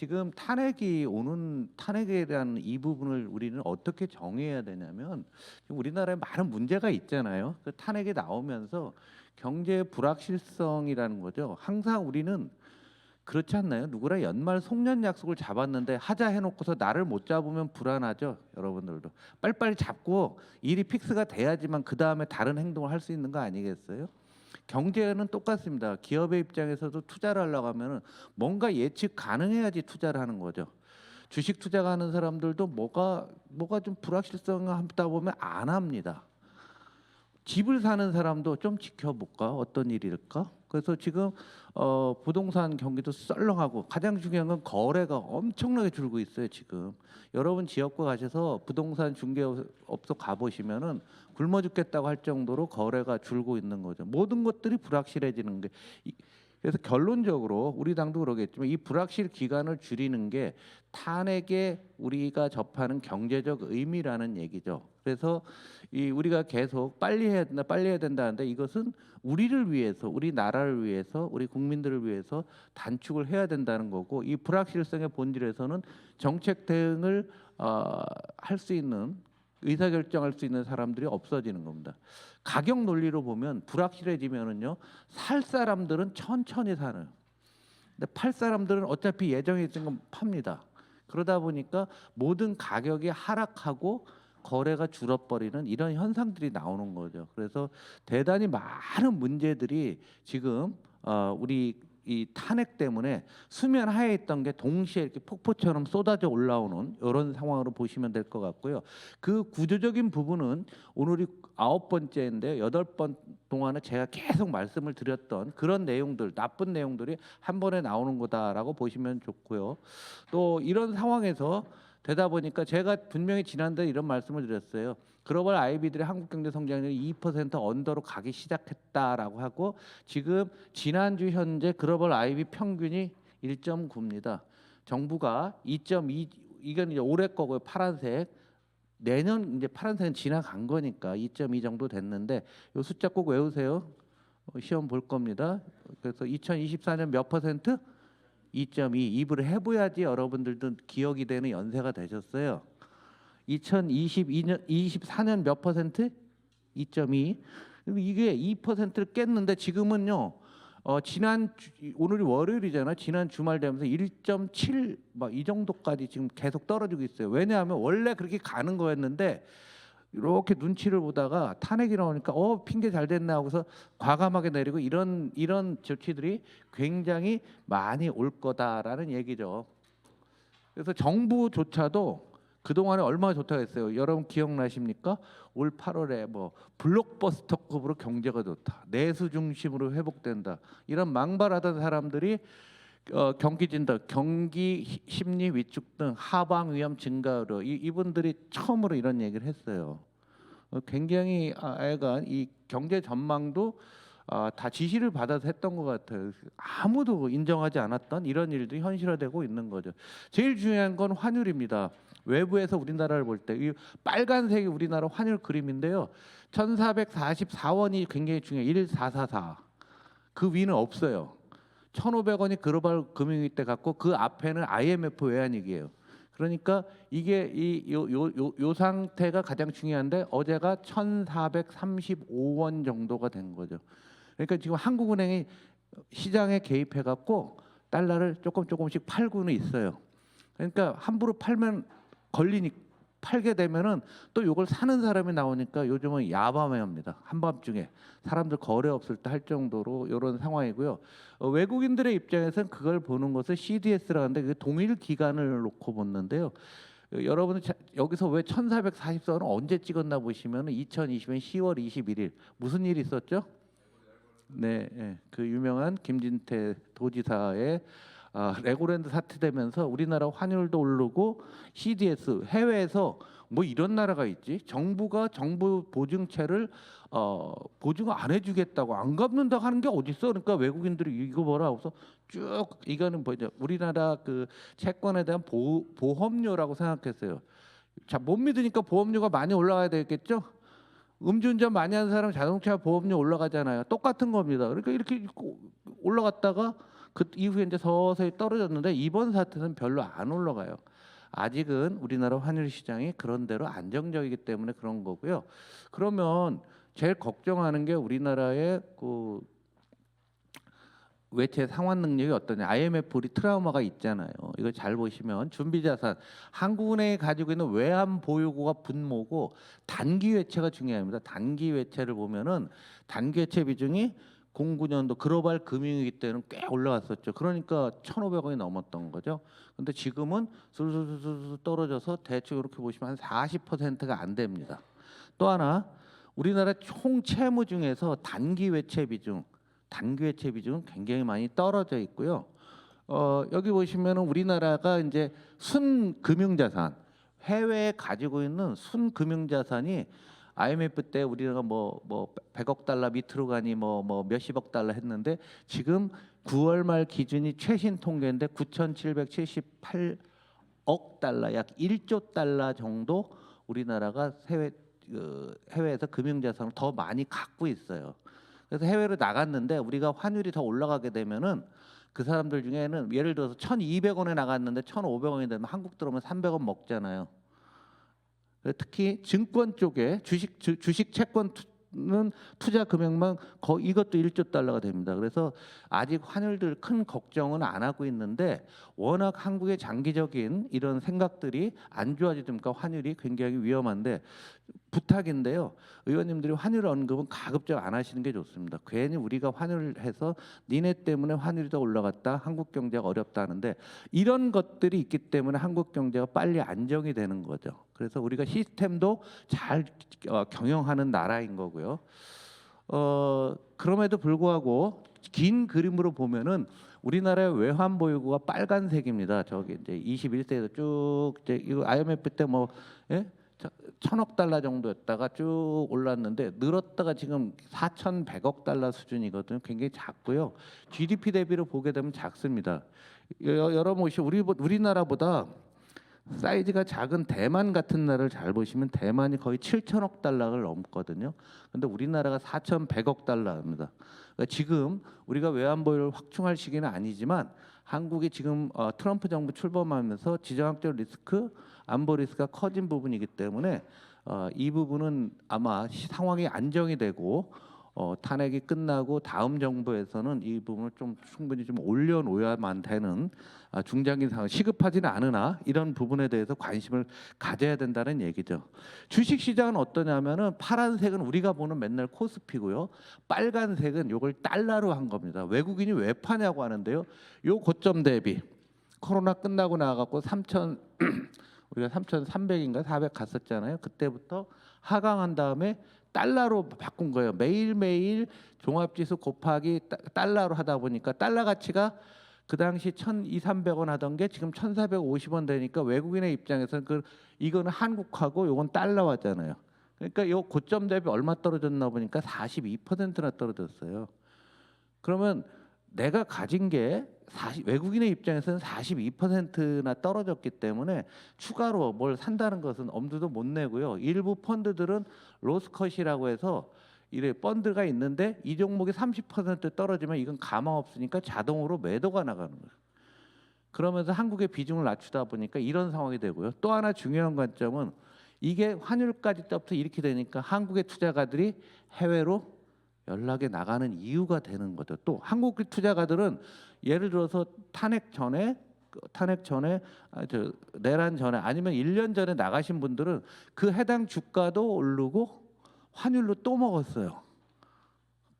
지금 탄핵이 오는 탄핵에 대한 이 부분을 우리는 어떻게 정의해야 되냐면 우리나라에 많은 문제가 있잖아요. 그 탄핵이 나오면서 경제 불확실성이라는 거죠. 항상 우리는 그렇지 않나요? 누구랑 연말 송년 약속을 잡았는데 하자 해놓고서 나를 못 잡으면 불안하죠, 여러분들도. 빨리빨리 잡고 일이 픽스가 돼야지만 그 다음에 다른 행동을 할 수 있는 거 아니겠어요? 경제는 똑같습니다. 기업의 입장에서도 투자를 하려고 하면은 뭔가 예측 가능해야지 투자를 하는 거죠. 주식 투자하는 사람들도 뭐가 뭐가 좀 불확실성 하다 보면 안 합니다. 집을 사는 사람도 좀 지켜볼까 어떤 일일까? 그래서 지금 어, 부동산 경기도 썰렁하고 가장 중요한 건 거래가 엄청나게 줄고 있어요 지금. 여러분 지역구 가셔서 부동산 중개업소 가보시면은 굶어 죽겠다고 할 정도로 거래가 줄고 있는 거죠. 모든 것들이 불확실해지는 게. 이- 그래서 결론적으로 우리 당도 그러겠지만 이 불확실 기간을 줄이는 게 탄핵에 우리가 접하는 경제적 의미라는 얘기죠. 그래서 이 우리가 계속 빨리 해야 된다, 빨리 해야 된다는데 이것은 우리를 위해서, 우리 나라를 위해서, 우리 국민들을 위해서 단축을 해야 된다는 거고 이 불확실성의 본질에서는 정책 대응을 어, 할 수 있는 의사 결정할 수 있는 사람들이 없어지는 겁니다. 가격 논리로 보면 불확실해지면은요 살 사람들은 천천히 사는. 근데 팔 사람들은 어차피 예정에 있는 건 팝니다. 그러다 보니까 모든 가격이 하락하고 거래가 줄어버리는 이런 현상들이 나오는 거죠. 그래서 대단히 많은 문제들이 지금 어, 우리 이 탄핵 때문에 수면 하에 있던 게 동시에 이렇게 폭포처럼 쏟아져 올라오는 이런 상황으로 보시면 될 것 같고요. 그 구조적인 부분은 오늘이 아홉 번째인데 여덟 번 동안에 제가 계속 말씀을 드렸던 그런 내용들 나쁜 내용들이 한 번에 나오는 거다라고 보시면 좋고요. 또 이런 상황에서 되다 보니까 제가 분명히 지난달에 이런 말씀을 드렸어요. 글로벌 IB들의 한국 경제 성장률이 2% 언더로 가기 시작했다라고 하고 지금 지난주 현재 글로벌 IB 평균이 1.9입니다. 정부가 2.2 이건 이제 올해 거고요. 파란색 내년 이제 파란색은 지나간 거니까 2.2 정도 됐는데 요 숫자 꼭 외우세요. 어, 시험 볼 겁니다. 그래서 2024년 몇 퍼센트? 2.2 입을 해봐야지 여러분들도 기억이 되는 연세가 되셨어요. 2022년 24년 몇 퍼센트? 2.2. 그리고 이게 2%를 깼는데 지금은요. 어 지난 주, 오늘이 월요일이잖아요. 지난 주말 되면서 1.7 막 이 정도까지 지금 계속 떨어지고 있어요. 왜냐하면 원래 그렇게 가는 거였는데 이렇게 눈치를 보다가 탄핵이 나오니까 어 핑계 잘 됐네 하고서 과감하게 내리고 이런 이런 조치들이 굉장히 많이 올 거다라는 얘기죠. 그래서 정부조차도 그 동안에 얼마나 좋다고 했어요. 여러분 기억나십니까? 올 8월에 뭐 블록버스터급으로 경제가 좋다, 내수 중심으로 회복된다 이런 망발하던 사람들이 어, 경기 진다, 경기 히- 심리 위축 등 하방 위험 증가로 이, 이분들이 처음으로 이런 얘기를 했어요. 어, 굉장히 아, 애가 이 경제 전망도 아, 다 지시를 받아서 했던 것 같아요. 아무도 인정하지 않았던 이런 일들이 현실화되고 있는 거죠. 제일 중요한 건 환율입니다. 외부에서 우리나라를 볼 때 이 빨간색이 우리나라 환율 그림인데요. 1444원이 굉장히 중요해요. 1444. 그 위는 없어요. 1,500원이 글로벌 금융위 때 갖고 그 앞에는 IMF 외환위기예요. 그러니까 이게 이요요 요, 요 상태가 가장 중요한데 어제가 1,435원 정도가 된 거죠. 그러니까 지금 한국은행이 시장에 개입해 갖고 달러를 조금 조금씩 팔고는 있어요. 그러니까 함부로 팔면 걸리니 팔게 되면은 또 이걸 사는 사람이 나오니까 요즘은 야밤에합니다. 한밤중에 사람들 거래 없을 때 할 정도로 이런 상황이고요. 어, 외국인들의 입장에서는 그걸 보는 것을 CDS라고 하는데 그 동일 기간을 놓고 보는데요. 어, 여러분은 자- 여기서 왜 1444는 언제 찍었나 보시면 2020년 10월 21일 무슨 일이 있었죠? 네, 예, 그 유명한 김진태 도지사의 아, 레고랜드 사태되면서 우리나라 환율도 오르고 CDS 해외에서 뭐 이런 나라가 있지 정부가 정부 보증채를 어, 보증 안 해주겠다고 안 갚는다고 하는 게 어디 있어 그러니까 외국인들이 이거 뭐라 하고서 쭉 이거는 뭐죠 우리나라 그 채권에 대한 보, 보험료라고 생각했어요 자 못 믿으니까 보험료가 많이 올라가야 되겠죠 음주운전 많이 하는 사람 자동차 보험료 올라가잖아요. 똑같은 겁니다. 그러니까 이렇게 올라갔다가 그 이후에 이제 서서히 떨어졌는데 이번 사태는 별로 안 올라가요. 아직은 우리나라 환율 시장이 그런 대로 안정적이기 때문에 그런 거고요. 그러면 제일 걱정하는 게 우리나라의 그 외채 상환 능력이 어떠냐. IMF 우리 트라우마가 있잖아요. 이거 잘 보시면 준비 자산 한국은행이 가지고 있는 외환 보유고가 분모고 단기 외채가 중요합니다. 단기 외채를 보면은 단기 외채 비중이 09년도 글로벌 금융위기 때는 꽤 올라갔었죠. 그러니까 1,500원이 넘었던 거죠. 근데 지금은 술술술술 떨어져서 대충 이렇게 보시면 한 40%가 안 됩니다. 또 하나 우리나라 총 채무 중에서 단기 외채 비중, 단기 외채 비중은 굉장히 많이 떨어져 있고요. 어, 여기 보시면은 우리나라가 이제 순 금융 자산, 해외에 가지고 있는 순 금융 자산이 IMF 때 우리나라가 뭐 뭐 100억 달러 밑으로 가니 뭐 뭐 몇십억 달러 했는데 지금 9월 말 기준이 최신 통계인데 9,778억 달러 약 1조 달러 정도 우리나라가 해외 그 해외에서 금융 자산을 더 많이 갖고 있어요. 그래서 해외로 나갔는데 우리가 환율이 더 올라가게 되면은 그 사람들 중에는 예를 들어서 1,200원에 나갔는데 1,500원이 되면 한국 들어오면 300원 먹잖아요. 특히 증권 쪽에 주식 주, 주식 채권은 투자 금액만 거 이것도 1조 달러가 됩니다. 그래서 아직 환율들 큰 걱정은 안 하고 있는데 워낙 한국의 장기적인 이런 생각들이 안 좋아지니까 환율이 굉장히 위험한데 부탁인데요. 의원님들이 환율 언급은 가급적 안 하시는 게 좋습니다. 괜히 우리가 환율을 해서 니네 때문에 환율이 더 올라갔다. 한국 경제가 어렵다 하는데 이런 것들이 있기 때문에 한국 경제가 빨리 안정이 되는 거죠. 그래서 우리가 시스템도 잘 어, 경영하는 나라인 거고요. 어, 그럼에도 불구하고 긴 그림으로 보면은 우리나라의 외환 보유고가 빨간색입니다. 저기 이제 21세에서 쭉 이제 이거 IMF 때뭐 예? 저- 천억 달러 정도였다가 쭉 올랐는데 늘었다가 지금 4,100억 달러 수준이거든요. 굉장히 작고요. GDP 대비로 보게 되면 작습니다. 여- 여러분 혹시 우리 우리나라보다 사이즈가 작은 대만 같은 나라를 잘 보시면 대만이 거의 7천억 달러를 넘거든요. 근데 우리나라가 4,100억 달러입니다. 그러니까 지금 우리가 외환 보유를 확충할 시기는 아니지만 한국이 지금 어, 트럼프 정부 출범하면서 지정학적 리스크, 안보 리스크가 커진 부분이기 때문에 어, 이 부분은 아마 시- 상황이 안정이 되고 어, 탄핵이 끝나고 다음 정부에서는 이 부분을 좀 충분히 좀 올려놓아야만 되는 아, 중장기 상황 시급하지는 않으나 이런 부분에 대해서 관심을 가져야 된다는 얘기죠. 주식 시장은 어떠냐면은 파란색은 우리가 보는 맨날 코스피고요. 빨간색은 요걸 달러로 한 겁니다. 외국인이 왜 파냐고 하는데요. 요 고점 대비 코로나 끝나고 나가고 3천 우리가 3,300인가 400 갔었잖아요. 그때부터 하강한 다음에 달러로 바꾼 거예요. 매일매일 종합지수 곱하기 따- 달러로 하다 보니까 달러 가치가 그 당시 1,200, 300원 하던 게 지금 1,450원 되니까 외국인의 입장에서는 그 이거는 한국하고 요건 달러화잖아요. 그러니까 요 고점 대비 얼마 떨어졌나 보니까 42%나 떨어졌어요. 그러면 내가 가진 게 40, 외국인의 입장에서는 42%나 떨어졌기 때문에 추가로 뭘 산다는 것은 엄두도 못 내고요. 일부 펀드들은 로스컷이라고 해서 이래 펀드가 있는데 이 종목이 30% 떨어지면 이건 가망 없으니까 자동으로 매도가 나가는 거예요. 그러면서 한국의 비중을 낮추다 보니까 이런 상황이 되고요. 또 하나 중요한 관점은 이게 환율까지 떠부터 이렇게 되니까 한국의 투자가들이 해외로 연락에 나가는 이유가 되는 거죠. 또 한국 투자가들은 예를 들어서 탄핵 전에 그 탄핵 전에 아, 저 내란 전에 아니면 1년 전에 나가신 분들은 그 해당 주가도 오르고 환율로 또 먹었어요.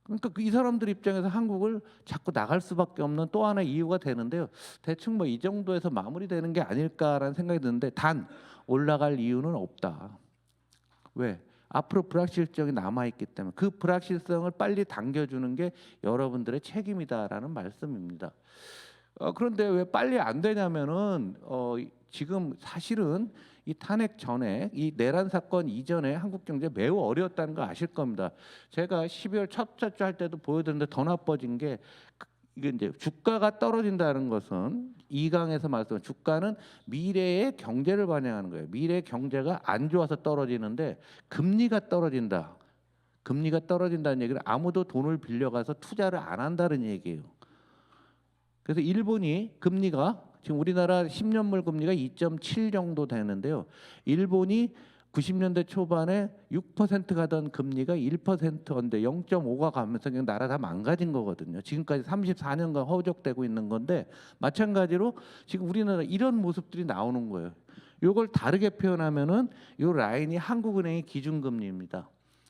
그러니까 그이 사람들 입장에서 한국을 자꾸 나갈 수밖에 없는 또 하나 이유가 되는데요. 대충 뭐 이 정도에서 마무리되는 게 아닐까라는 생각이 드는데 단 올라갈 이유는 없다. 왜? 앞으로 불확실성이 남아 있기 때문에 그 불확실성을 빨리 당겨주는 게 여러분들의 책임이다라는 말씀입니다. 어, 그런데 왜 빨리 안 되냐면은 어, 이- 지금 사실은 이 탄핵 전에 이 내란 사건 이전에 한국 경제 매우 어려웠다는 거 아실 겁니다. 제가 12월 첫째 주할 때도 보여드렸는데 더 나빠진 게 그- 이게 이제 주가가 떨어진다는 것은 이강에서 말씀 주가는 미래의 경제를 반영하는 거예요. 미래 경제가 안 좋아서 떨어지는데 금리가 떨어진다. 금리가 떨어진다는 얘기는 아무도 돈을 빌려가서 투자를 안 한다는 얘기예요. 그래서 일본이 금리가 지금 우리나라 10년물 금리가 2.7 정도 되는데요. 일본이 90년대 초반에 6% 가던 금리가 1%인데 0.5가 가면서 그냥 나라 다 망가진 거거든요. 지금까지 34년간 허우적대고 있는 건데 마찬가지로 지금 우리나라 이런 모습들이 나오는 거예요. 요걸 다르게 표현하면은 요 라인이 한국은행의 기준금리입니다.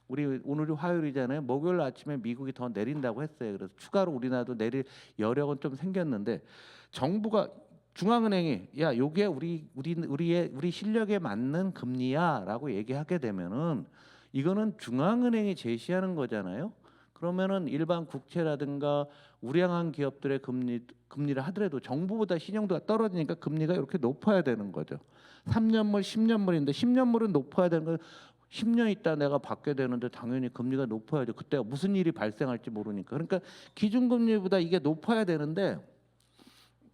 우리 오늘이 화요일이잖아요. 목요일 아침에 미국이 더 내린다고 했어요. 그래서 추가로 우리나라도 내릴 여력은 좀 생겼는데 정부가 중앙은행이 야 요게 우리 우리 우리의 우리 실력에 맞는 금리야라고 얘기하게 되면은 이거는 중앙은행이 제시하는 거잖아요. 그러면은 일반 국채라든가 우량한 기업들의 금리 금리를 하더라도 정부보다 신용도가 떨어지니까 금리가 이렇게 높아야 되는 거죠. 3년물, 10년물인데 10년물은 높아야 되는 거 10년 있다 내가 받게 되는데 당연히 금리가 높아야죠. 그때가 무슨 일이 발생할지 모르니까. 그러니까 기준금리보다 이게 높아야 되는데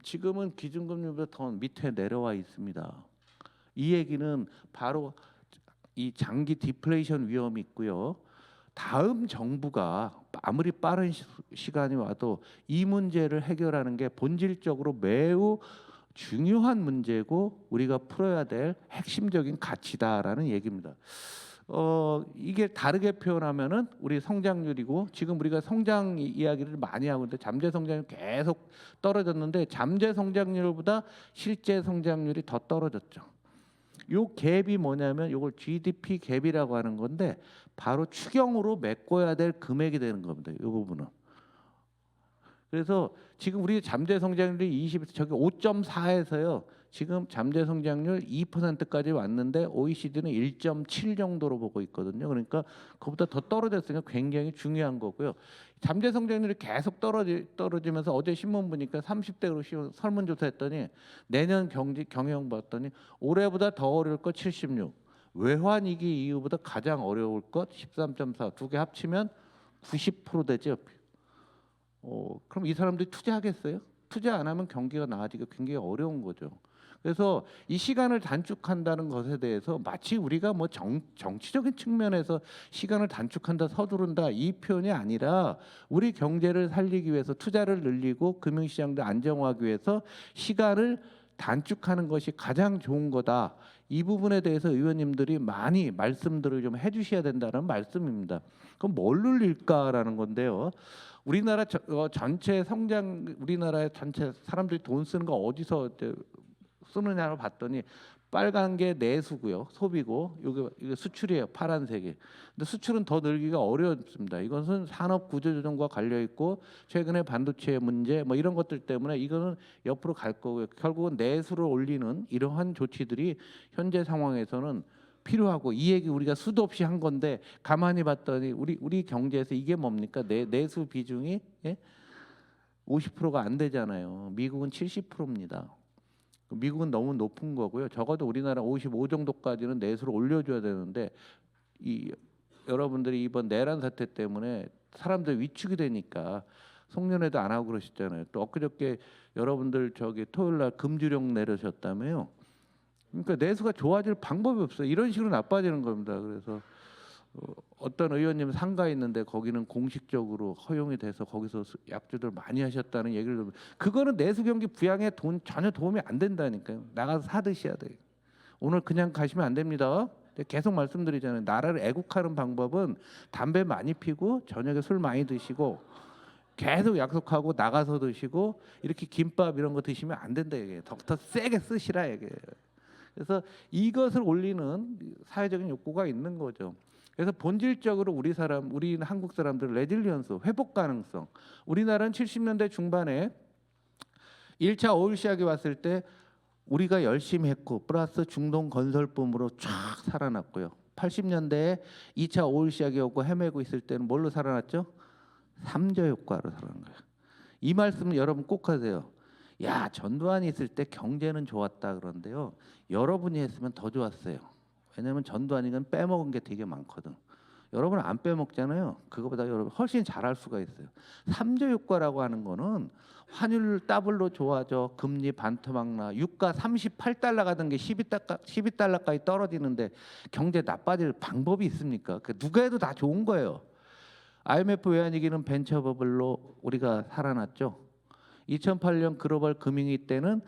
지금은 기준금리보다 더 밑에 내려와 있습니다. 이 얘기는 바로 이 장기 디플레이션 위험이 있고요. 다음 정부가 아무리 빠른 시, 시간이 와도 이 문제를 해결하는 게 본질적으로 매우 중요한 문제고 우리가 풀어야 될 핵심적인 가치다라는 얘기입니다. 어 이게 다르게 표현하면은 우리 성장률이고 지금 우리가 성장 이- 이야기를 많이 하고 있는데 잠재 성장률 계속 떨어졌는데 잠재 성장률보다 실제 성장률이 더 떨어졌죠. 요 갭이 뭐냐면 요걸 GDP 갭이라고 하는 건데 바로 추경으로 메꿔야 될 금액이 되는 겁니다. 이 부분은. 그래서 지금 우리 잠재 성장률이 20 저기 5.4에서요. 지금 잠재 성장률 2%까지 왔는데 OECD는 1.7 정도로 보고 있거든요. 그러니까 그보다 더 떨어졌으니까 굉장히 중요한 거고요. 잠재 성장률이 계속 떨어지 떨어지면서 어제 신문 보니까 30대로 시험 설문조사 했더니 내년 경제 경영 봤더니 올해보다 더 어려울 것 76. 외환 위기 이후보다 가장 어려울 것 13.4. 두 개 합치면 90% 되죠. 어, 그럼 이 사람들이 투자하겠어요? 투자 안 하면 경기가 나아지기 굉장히 어려운 거죠. 그래서 이 시간을 단축한다는 것에 대해서 마치 우리가 뭐 정, 정치적인 측면에서 시간을 단축한다, 서두른다 이 표현이 아니라 우리 경제를 살리기 위해서 투자를 늘리고 금융시장도 안정화하기 위해서 시간을 단축하는 것이 가장 좋은 거다. 이 부분에 대해서 의원님들이 많이 말씀들을 좀 해주셔야 된다는 말씀입니다. 그럼 뭘 늘릴까라는 건데요. 우리나라 저, 어, 전체 성장, 우리나라의 전체 사람들이 돈 쓰는 거 어디서 쓰느냐를 봤더니 빨간 게 내수고요, 소비고 이게, 이게 수출이에요, 파란색이. 근데 수출은 더 늘기가 어렵습니다. 이것은 산업 구조 조정과 관련 있고 최근에 반도체 문제 뭐 이런 것들 때문에 이거는 옆으로 갈 거고요. 결국은 내수를 올리는 이러한 조치들이 현재 상황에서는 필요하고 이 얘기 우리가 수도 없이 한 건데 가만히 봤더니 우리 우리 경제에서 이게 뭡니까 내 내수 비중이 예? 50%가 안 되잖아요. 미국은 70%입니다. 미국은 너무 높은 거고요. 적어도 우리나라 55 정도까지는 내수를 올려줘야 되는데 이 여러분들이 이번 내란 사태 때문에 사람들 위축이 되니까 송년회도 안 하고 그러셨잖아요. 또 엊그저께 여러분들 저기 토요일 날 금주령 내려셨다며요. 그러니까 내수가 좋아질 방법이 없어요. 이런 식으로 나빠지는 겁니다. 그래서 어, 어떤 의원님 상가 있는데 거기는 공식적으로 허용이 돼서 거기서 수- 약주들 많이 하셨다는 얘기를 들으면 그거는 내수 경기 부양에 돈 전혀 도움이 안 된다니까요. 나가서 사 드셔야 돼요. 오늘 그냥 가시면 안 됩니다. 계속 말씀드리잖아요. 나라를 애국하는 방법은 담배 많이 피고 저녁에 술 많이 드시고 계속 약속하고 나가서 드시고 이렇게 김밥 이런 거 드시면 안 된다 이게 더, 더 세게 쓰시라 이게 그래서 이것을 올리는 사회적인 욕구가 있는 거죠. 그래서 본질적으로 우리 사람, 우리 한국 사람들 레질리언스, 회복 가능성. 우리나라는 70년대 중반에 1차 오일 시학이 왔을 때 우리가 열심히 했고 플러스 중동 건설붐으로 쫙 살아났고요. 80년대에 2차 오일 시학이 오고 헤매고 있을 때는 뭘로 살아났죠? 삼저 효과로 살아난 거예요. 이 말씀 여러분 꼭 하세요. 야 전두환이 있을 때 경제는 좋았다 그런데요. 여러분이 했으면 더 좋았어요. 왜냐하면 전두환이는 빼먹은 게 되게 많거든. 여러분 안 빼먹잖아요. 그거보다 여러분 훨씬 잘할 수가 있어요. 삼저 효과라고 하는 거는 환율 더블로 좋아져 금리 반토막나 유가 38달러 가던 게 12달러 12달러까지 떨어지는데 경제 나빠질 방법이 있습니까? 그 누가 해도 다 좋은 거예요. IMF 외환위기는 벤처 버블로 우리가 살아났죠. 2008년 글로벌 금융위 때는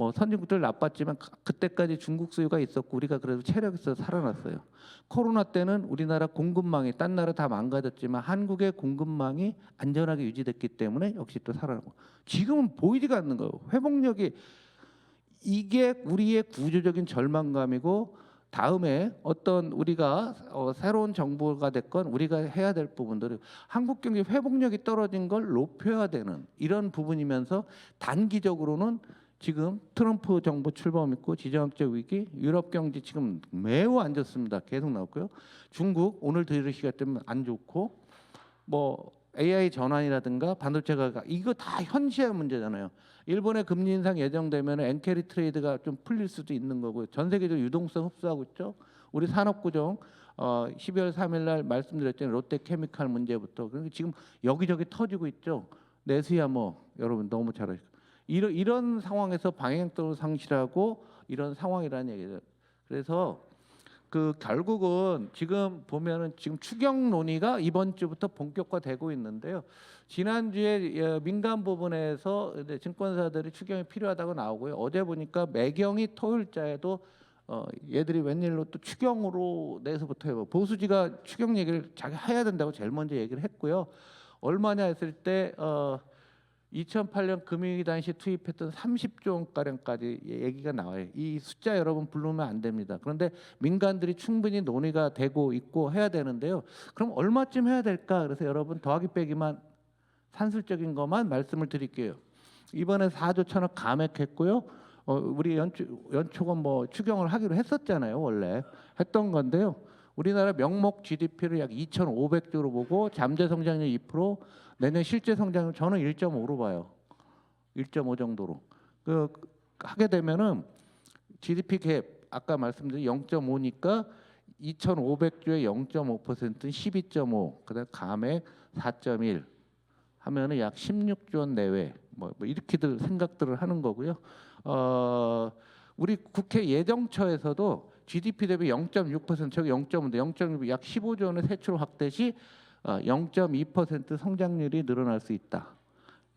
뭐 선진국들 나빴지만 그- 그때까지 중국 수요가 있었고 우리가 그래도 체력 있어 서 살아났어요. 코로나 때는 우리나라 공급망이 딴 나라 다 망가졌지만 한국의 공급망이 안전하게 유지됐기 때문에 역시 또 살아나고 지금은 보이지가 않는 거예요. 회복력이 이게 우리의 구조적인 절망감이고 다음에 어떤 우리가 어, 새로운 정부가 됐건 우리가 해야 될 부분들을 한국 경제 회복력이 떨어진 걸 높여야 되는 이런 부분이면서 단기적으로는 지금 트럼프 정부 출범 있고 지정학적 위기, 유럽 경제 지금 매우 안 좋습니다. 계속 나왔고요. 중국 오늘 들으시기 때문에 안 좋고 뭐 AI 전환이라든가 반도체가 이거 다 현실의 문제잖아요. 일본의 금리 인상 예정되면 엔캐리 트레이드가 좀 풀릴 수도 있는 거고 전 세계적으로 유동성 흡수하고 있죠. 우리 산업 구정 어 12월 3일 날 말씀드렸잖아요. 롯데 케미칼 문제부터 그리고 지금 여기저기 터지고 있죠. 내수야 뭐 여러분 너무 잘 아시고 이런 이런 상황에서 방향성을 상실하고 이런 상황이라는 얘기죠. 그래서 그 결국은 지금 보면은 지금 추경 논의가 이번 주부터 본격화되고 있는데요. 지난주에 예, 민간 부분에서 증권사들이 추경이 필요하다고 나오고요. 어제 보니까 매경이 토요일자에도 어, 얘들이 웬일로 또 추경으로 내서부터 해요. 보수지가 추경 얘기를 자기 해야 된다고 제일 먼저 얘기를 했고요. 얼마냐 했을 때 어, 2008년 금융위기 당시 투입했던 30조 원 가량까지 얘기가 나와요. 이 숫자 여러분 부르면 안 됩니다. 그런데 민간들이 충분히 논의가 되고 있고 해야 되는데요. 그럼 얼마쯤 해야 될까? 그래서 여러분 더하기 빼기만 산술적인 것만 말씀을 드릴게요. 이번에 4조 천억 감액했고요. 어, 우리 연초, 연초건 뭐 추경을 하기로 했었잖아요. 원래 했던 건데요. 우리나라 명목 GDP를 약 2,500조로 보고 잠재 성장률 2%, 내년 실제 성장률 저는 1.5로 봐요. 1.5 정도로. 그 하게 되면은 GDP 갭 아까 말씀드린 0.5니까 2,500조에 0.5%는 12.5. 그다음 감액 4.1 하면은 약 16조 원 내외. 뭐, 뭐 이렇게들 생각들을 하는 거고요. 어, 우리 국회 예정처에서도 GDP 대비 0.6% 저기 0.5인데 0.6 약 15조 원의 세출 확대 시 어, 0.2% 성장률이 늘어날 수 있다.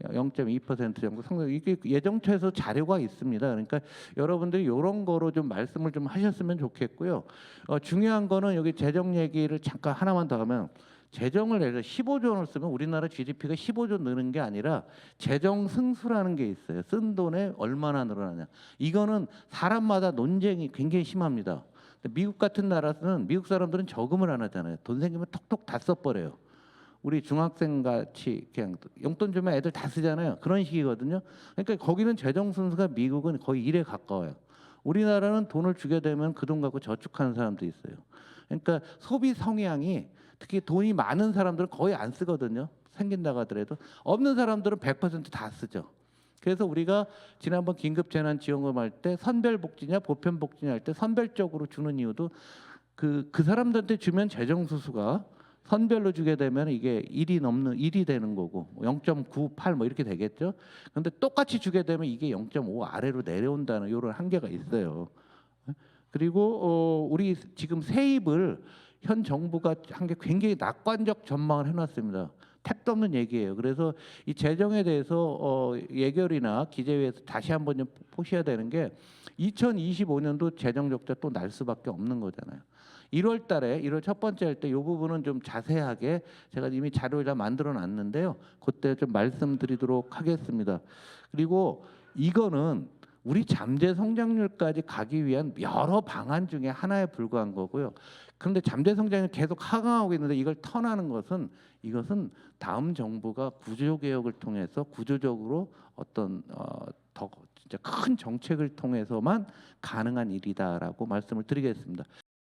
0.2% 정도 성장 이게 예정처에서 자료가 있습니다. 그러니까 여러분들이 이런 거로 좀 말씀을 좀 하셨으면 좋겠고요. 어, 중요한 거는 여기 재정 얘기를 잠깐 하나만 더 하면 재정을 들어 15조 원을 쓰면 우리나라 GDP가 15조 느는 게 아니라 재정 승수라는 게 있어요. 쓴 돈에 얼마나 늘어나냐. 이거는 사람마다 논쟁이 굉장히 심합니다. 미국 같은 나라는 미국 사람들은 저금을 안 하잖아요. 돈 생기면 톡톡 다 써버려요. 우리 중학생 같이 그냥 용돈 주면 애들 다 쓰잖아요. 그런 식이거든요. 그러니까 거기는 재정 순수가 미국은 거의 일에 가까워요. 우리나라는 돈을 주게 되면 그 돈 갖고 저축하는 사람도 있어요. 그러니까 소비 성향이 특히 돈이 많은 사람들은 거의 안 쓰거든요. 생긴다고 하더라도 없는 사람들은 100%다 쓰죠. 그래서 우리가 지난번 긴급 재난 지원금 할 때 선별 복지냐 보편 복지냐 할 때 선별적으로 주는 이유도 그그 사람들한테 주면 재정 수수가 선별로 주게 되면 이게 1이 넘는 1이 되는 거고 0.98 뭐 이렇게 되겠죠. 그런데 똑같이 주게 되면 이게 0.5 아래로 내려온다는 이런 한계가 있어요. 그리고 어, 우리 지금 세입을 현 정부가 한 게 굉장히 낙관적 전망을 해놨습니다. 택도 없는 얘기예요. 그래서 이 재정에 대해서 어, 예결이나 기재위에서 다시 한번 좀 보셔야 되는 게 2025년도 재정 적자 또 날 수밖에 없는 거잖아요. 1월 달에 1월 첫 번째 할 때 이 부분은 좀 자세하게 제가 이미 자료를 다 만들어 놨는데요. 그때 좀 말씀드리도록 하겠습니다. 그리고 이거는 우리 잠재 성장률까지 가기 위한 여러 방안 중에 하나에 불과한 거고요. 그런데 잠재 성장률 계속 하강하고 있는데 이걸 턴하는 것은 이것은 다음 정부가 구조 개혁을 통해서 구조적으로 어떤 어, 더 진짜 큰 정책을 통해서만 가능한 일이다라고 말씀을 드리겠습니다.